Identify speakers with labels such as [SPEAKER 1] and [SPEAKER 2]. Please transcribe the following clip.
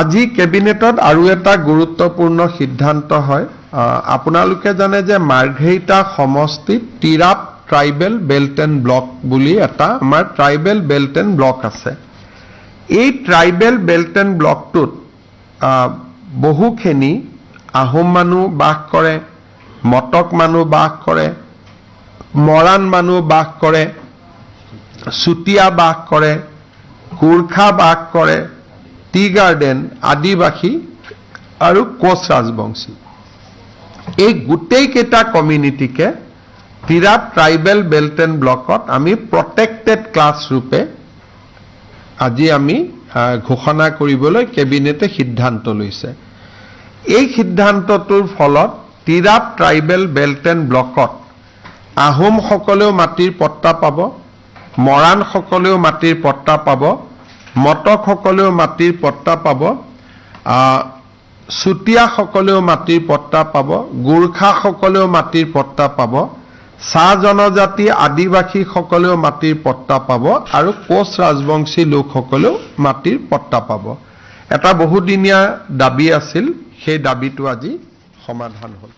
[SPEAKER 1] আজি কেবিনেটত আৰু এটা গুৰুত্বপূৰ্ণ সিদ্ধান্ত হয়। আপোনালোকে জানে যে মাৰ্ঘেৰিটা সমষ্টিত Tirap tribal belt and block বুলি এটা আমাৰ ট্ৰাইবেল বেল্ট এণ্ড ব্লক আছে। এই ট্ৰাইবেল বেল্ট এণ্ড ব্লকটোত বহুখিনি আহোম মানুহ বাস কৰে, মটক মানুহ বাস কৰে, মৰাণ মানুহ বাস কৰে, চুতীয়া বাস কৰে গোৰ্খা বাস কৰে টি গাৰ্ডেন আদিবাসী আৰু কোচ ৰাজবংশী। এই গোটেইকেইটা কমিউনিটিকে তিৰাপ ট্ৰাইবেল বেল্ট এণ্ড ব্লকত আমি প্ৰটেক্টেড ক্লাছ ৰূপে আজি আমি ঘোষণা কৰিবলৈ কেবিনেটে সিদ্ধান্ত লৈছে। এই সিদ্ধান্তটোৰ ফলত তিৰাপ ট্ৰাইবেল বেল্ট এণ্ড ব্লকত আহোমসকলেও মাটিৰ পট্টা পাব মৰাণসকলেও মাটিৰ পট্টা পাব মটকসকলেও মাটিৰ পট্টা পাব চুতীয়াসকলেও মাটিৰ পট্টা পাব গোৰ্খাসকলেও মাটিৰ পট্টা পাব চাহ জনজাতি আদিবাসীসকলেও মাটিৰ পট্টা পাব আৰু কোচ ৰাজবংশী লোকসকলেও মাটিৰ পট্টা পাব। এটা বহুদিনীয়া দাবী আছিল সেই দাবীটো আজি সমাধান হ'ল।